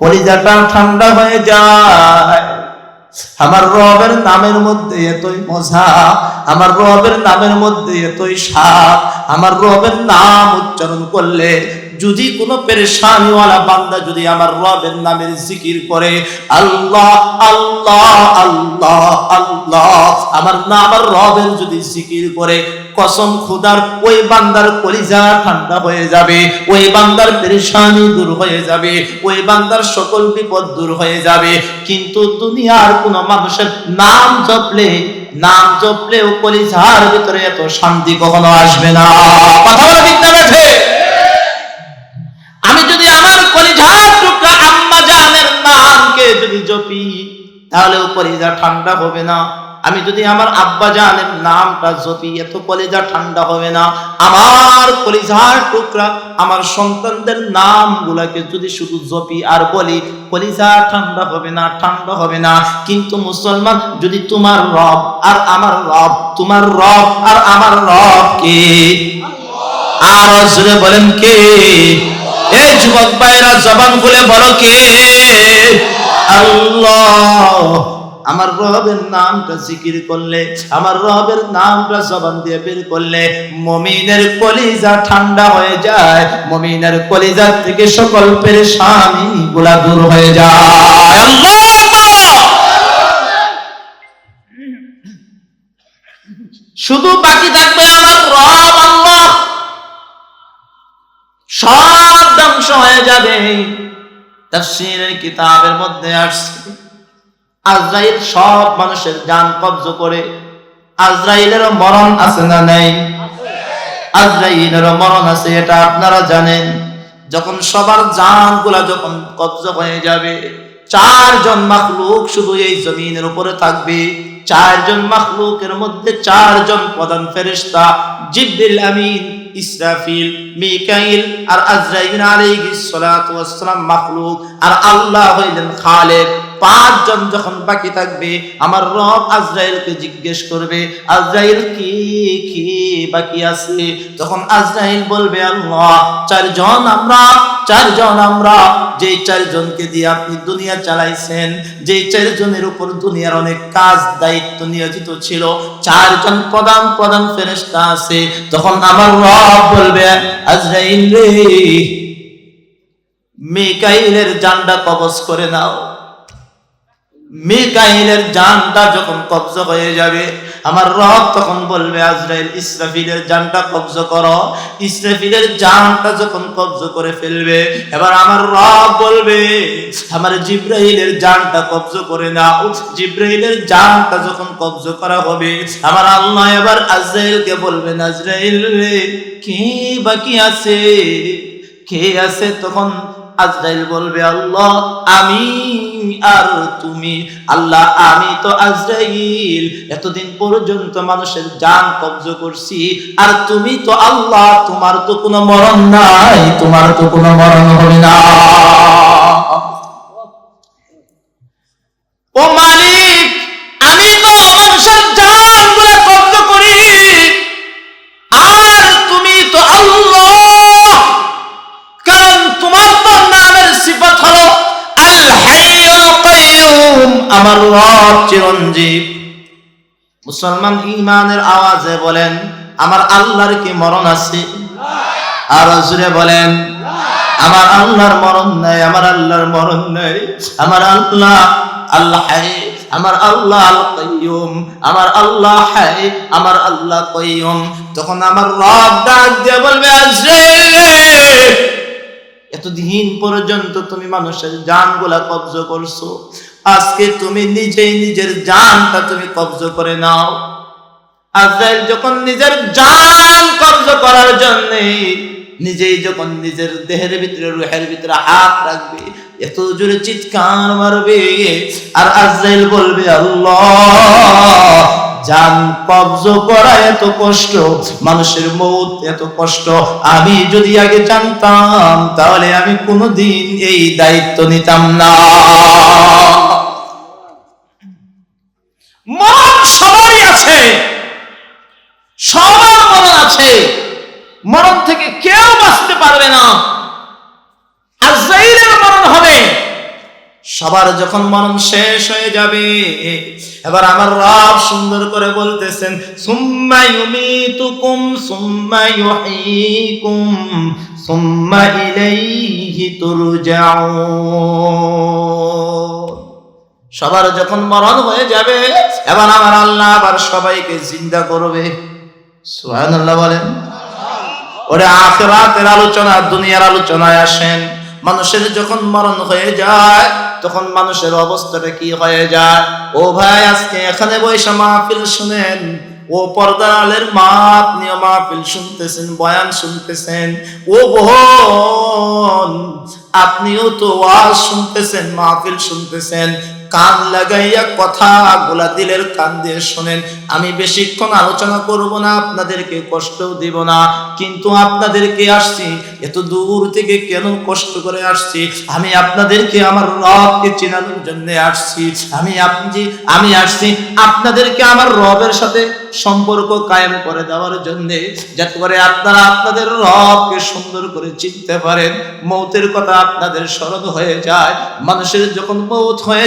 কলিজাটা ঠান্ডা হয়ে যায়। আমার রবের নামের মধ্যে এতই মজা, আমার রবের নামের মধ্যে এতই সাপ আমার রবের নাম উচ্চারণ করলে যদি কোনো পেরেশানিওয়ালা বান্দা যদি আমার রবের নামের জিকির করে, আল্লাহ আল্লাহ আল্লাহ আল্লাহ, আমার না আমার রবের যদি জিকির করে, কসম খুদার ওই বান্দার কলিজা ঠান্ডা হয়ে যাবে, ওই বান্দার পেরেশানি দূর হয়ে যাবে, ওই বান্দার সকল বিপদ দূর হয়ে যাবে। কিন্তু দুনিয়ার কোন মানুষের নাম জপলে, নাম জপলেও কলিজার ভিতরে এত শান্তি কখনো আসবে না। কথা বলে ঠিক তাহলে কলিজা ঠান্ডা হবে না। আমি যদি আমার আব্বা জানের নামটা জপি এত কলিজা ঠান্ডা হবে না, আমার কলিজার টুকরা, আমার সন্তানদের নামগুলাকে যদি শুধু জপি আর বলি, কলিজা ঠান্ডা হবে না, ঠান্ডা হবে না। কিন্তু মুসলমান, যদি তোমার রব আর আমার রব, তোমার রব আর আমার রব কে? আর জোরে বলেন কে? এই যুবক ভাইরা জবান খুলে বলো কে? আল্লাহ। আমার রবের নামটা জিকির করলে, আমার রবের নামটা জবান দিয়ে বের করলে মমিনের কলিজা ঠান্ডা হয়ে যায়, মমিনের কলিজা থেকে সকল পেরেশানি গুলা দূর হয়ে যায়। শুধু বাকি থাকবে আমার রব আল্লাহ। সব ধ্বংস হয়ে যাবে। তাফসীরের কিতাবের মধ্যে আসছে, আজরাইল সব মানুষের জান কবজ করে। আজরাইলেরও মরণ আছে না নেই? আজরাইলেরও মরণ আছে, এটা আপনারা জানেন। যখন সবার জানগুলা যখন কবজ হয়ে যাবে, চারজন মাখলুক শুধু এই জমিনের উপরে থাকবে। চারজন মাখলুকের মধ্যে চারজন প্রধান ফেরেশতা, জিব্রিল আমিন ইসরাফিল, মিকাইল আর আজরাইল আলাইহিস সালাতু ওয়াস সালাম মাখলুক। আর আল্লাহ হইলেন খালেক। পাঁচজন যখন বাকি থাকবে, আমার রব আজরাইলকে জিজ্ঞেস করবে, আজরাইল কি কি বাকি আছে? তখন আজরাইল বলবে, আল্লাহ, চারজন আমরা চারজন আমরা যে চারজনকে দিয়ে আপনি দুনিয়া চালাইছেন যে চারজনের উপর দুনিয়ার অনেক কাজ, দায়িত্ব নিয়োজিত ছিল, চারজন প্রধান প্রধান ফেরেশতা আছে, তখন আমার রব বলবে, আজরাইল রে, মিকাইলের জান্ডা কবজ করে নাও। মিকাইলের জানটা যখন কবজ হয়ে যাবে, আমার রব তখন বলবে, আজরাইল, ইসরাফিলের জানটা কবজ করো। ইসরাফিলের জানটা যখন কবজ করে ফেলবে, এবার আমার রব বলবে, আমার জিব্রাইলের জানটা কবজ করে নাও। জিব্রাইলের জানটা যখন কবজ করা হবে, আমার আল্লাহ এবার আজরাইলকে বলবেন, আজরাইল রে, কে বাকি আছে? কে আছে তখন আজরাইল বলবে, আল্লাহ, আমি আর তুমি। আল্লাহ, আমি তো আজরাইল। এতদিন পর্যন্ত মানুষের জান কব্জ করছি। আর তুমি তো আল্লাহ, তোমার তো কোনো মরণ নাই, তোমার তো কোনো মরণ হবে না। ও মালিক আমার রব চিরঞ্জীব। মুসলমান ইমানের আওয়াজে বলেন, আমার আল্লাহর কি মরণ আছে? আর জুড়ে বলেন, আমার আল্লাহর মরণ নাই, আমার আল্লাহর মরণ নাই। আমার আল্লাহ আল্লাহ আমার আল্লাহ আল কাইয়ুম, আমার আল্লাহ হায়, আমার আল্লাহ কাইয়ুম। তখন আমার রব ডাক দিয়ে বলবে এতদিন পর্যন্ত তুমি মানুষের জানগুলা কবজ করছ আজকে তুমি নিজেই নিজের জানটা তুমি কবজ করে নাও। আজরাইল যখন নিজের জান কবজ করার জন্য নিজেই যখন নিজের দেহের ভিতরে, রুহের ভিতরে হাত রাখবে, এত জোরে চিৎকার মারবে, আর আজরাইল বলবে, আল্লাহ, জান কবজ করা এত কষ্ট, মানুষের মৌত এত কষ্ট। আমি যদি আগে জানতাম, তাহলে আমি কোনোদিন এই দায়িত্ব নিতাম না। মরণ সবারই আছে। সবার মরণ আছে। মরণ থেকে কেউ বাঁচতে পারবে না। আজরাইলের মরণ হবে। সবার যখন মরণ শেষ হয়ে যাবে, এবার আমার রব সুন্দর করে বলতেছেন, সুম্মা ইউমিতুকুম, সুম্মা ইউহয়িকুম সুম্মা ইলাইহি তুরজাউন। সবার যখন মরণ হয়ে যাবে, এবার আমার আল্লাহ আবার সবাইকে চিন্তা করবে। সুবহানাল্লাহ বলেন। ওরে আখেরাতের আলোচনা, দুনিয়ার আলোচনায় আসেন। মানুষের যখন মরণ হয়ে যায়, তখন মানুষের অবস্থাটা কি হয়ে যায়? ও ভাই, আজকে এখানে বৈশা মাহফিল শুনেন। ও পর্দালের মা, আপনিও মাহফিল শুনতেছেন, বয়ান শুনতেছেন। ও বোন, আপনিও তো ওয়াজ শুনতেছেন, মাহফিল শুনতেছেন। কান লাগাইয়া কথা গোলা দিলের কান দিয়ে শোনেন। আমি বেশিক্ষণ আলোচনা করব না, আপনাদেরকে কষ্ট দিব না। কিন্তু আপনাদেরকে আসছি, এত দূর থেকে কেন কষ্ট করে আসছি? আমি আপনাদেরকে আমার রবকে চেনানোর জন্য আসছি। আমি আপনি আমি আসছি আপনাদেরকে আমার রবের সাথে সম্পর্ক কায়েম করে দেওয়ার জন্য, যাতে করে আপনারা আপনাদের রবকে সুন্দর করে চিনতে পারেন। মৌতের কথা আপনাদের স্মরণ হয়ে যায়। মানুষের যখন মৌত হয়ে